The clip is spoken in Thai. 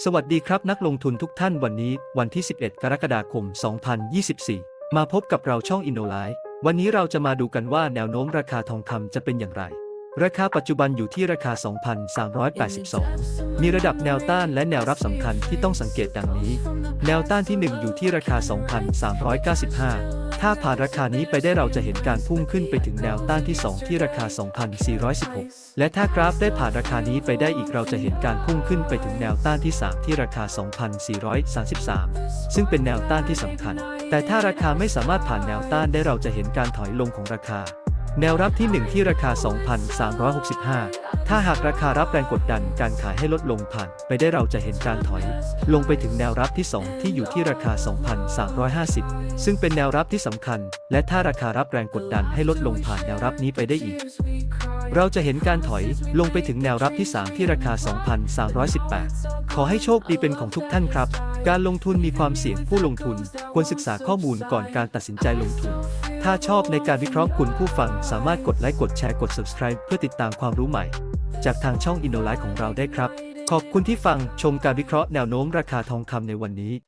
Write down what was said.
สวัสดีครับนักลงทุนทุกท่านวันนี้วันที่ 11 กรกฎาคม 2024 มาพบกับเราช่อง InnoLife วันนี้เราจะมาดูกันว่าแนวโน้มราคาทองคำจะเป็นอย่างไร ราคาปัจจุบันอยู่ที่ราคา 2,382 มีระดับแนวต้านและแนวรับสำคัญที่ต้องสังเกตดังนี้ แนวต้านที่ 1 อยู่ที่ราคา 2,395 ถ้าผ่านราคานี้ไปได้เราจะเห็นการพุ่งขึ้นไปถึงแนวต้านที่ 2 ที่ราคา 2,416 และถ้ากราฟได้ผ่านราคานี้ไปได้อีกเราจะเห็นการพุ่งขึ้นไปถึงแนวต้านที่ 3 ที่ราคา 2,433 ซึ่งเป็นแนวต้านที่สำคัญ แต่ถ้าราคาไม่สามารถผ่านแนวต้านได้เราจะเห็นการถอยลงของราคา แนวรับที่ 1 ที่ราคา 2,365 ถ้าหากราคารับแรงกดดันการขายให้ลดลงผ่าน ไปได้เราจะเห็นการถอย ลงไปถึงแนวรับที่ 2 ที่อยู่ที่ราคา 2,350 ซึ่งเป็นแนวรับที่สำคัญ และถ้าราคารับแรงกดดันให้ลดลงผ่านแนวรับนี้ไปได้อีก เราจะเห็นการถอยลงไปถึงแนวรับที่ 3 ที่ราคา 2,318 ขอให้โชคดีเป็นของทุกท่านครับ การลงทุนมีความเสี่ยงผู้ลงทุน ควรศึกษาข้อมูลก่อนการตัดสินใจลงทุน ถ้าชอบในการวิเคราะห์คุณผู้ฟังสามารถกดไลค์กดแชร์กด subscribe เพื่อติดตามความรู้ใหม่ จากทางช่อง InnoLife ของเราได้ครับ ขอบคุณที่ฟังชมการวิเคราะห์แนวโน้มราคาทองคำในวันนี้